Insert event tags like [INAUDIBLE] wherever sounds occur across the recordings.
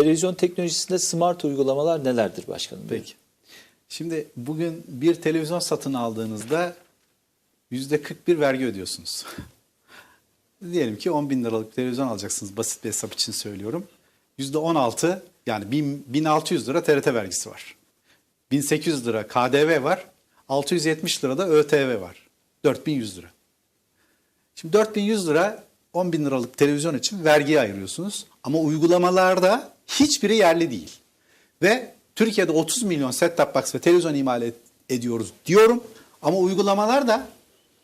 Televizyon teknolojisinde smart uygulamalar nelerdir başkanım? Peki. Şimdi bugün bir televizyon satın aldığınızda yüzde 41 vergi ödüyorsunuz. [LAUGHS] Diyelim ki 10 bin liralık televizyon alacaksınız. Basit bir hesap için söylüyorum. Yüzde 16 yani 1000 1600 lira TRT vergisi var. 1800 lira KDV var. 670 lira da ÖTV var. 4100 lira. Şimdi 4100 lira 10 bin liralık televizyon için vergiye ayırıyorsunuz. Ama uygulamalarda hiçbiri yerli değil. Ve Türkiye'de 30 milyon set-top box ve televizyon imal ediyoruz diyorum. Ama uygulamalar da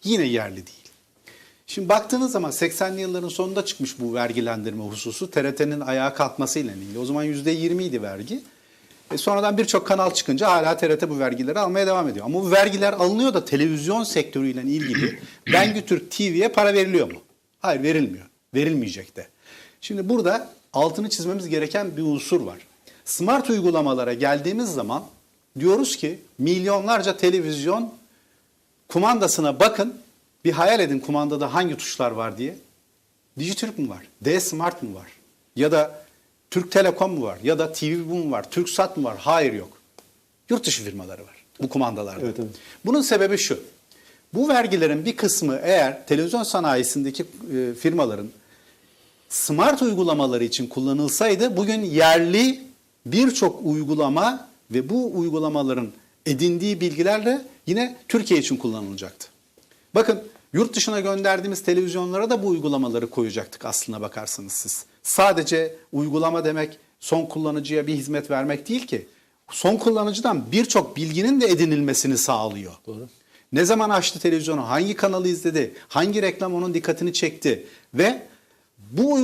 yine yerli değil. Şimdi baktığınız zaman 80'li yılların sonunda çıkmış bu vergilendirme hususu. TRT'nin ayağa kalkmasıyla ilgili. O zaman %20 idi vergi. E sonradan birçok kanal çıkınca hala TRT bu vergileri almaya devam ediyor. Ama bu vergiler alınıyor da televizyon sektörüyle ilgili [CLEARS THROAT] Bengü Türk TV'ye para veriliyor mu? Hayır verilmiyor. Verilmeyecek de. Şimdi burada altını çizmemiz gereken bir unsur var. Smart uygulamalara geldiğimiz zaman diyoruz ki milyonlarca televizyon kumandasına bakın. Bir hayal edin kumandada hangi tuşlar var diye. Dijitürk mü var? D-Smart mı var? Ya da Türk Telekom mu var? Ya da TV mu var? TürkSat mı var? Hayır yok. Yurt dışı firmaları var bu kumandalarda. Evet, evet. Bunun sebebi şu. Bu vergilerin bir kısmı eğer televizyon sanayisindeki e, firmaların smart uygulamaları için kullanılsaydı bugün yerli birçok uygulama ve bu uygulamaların edindiği bilgilerle yine Türkiye için kullanılacaktı. Bakın yurt dışına gönderdiğimiz televizyonlara da bu uygulamaları koyacaktık aslına bakarsanız siz. Sadece uygulama demek son kullanıcıya bir hizmet vermek değil ki. Son kullanıcıdan birçok bilginin de edinilmesini sağlıyor. Doğru. Ne zaman açtı televizyonu, hangi kanalı izledi, hangi reklam onun dikkatini çekti ve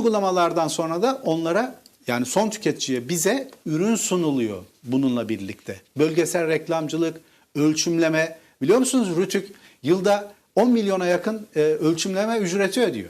uygulamalardan sonra da onlara yani son tüketiciye bize ürün sunuluyor bununla birlikte. Bölgesel reklamcılık, ölçümleme biliyor musunuz Rütük yılda 10 milyona yakın e, ölçümleme ücreti ödüyor.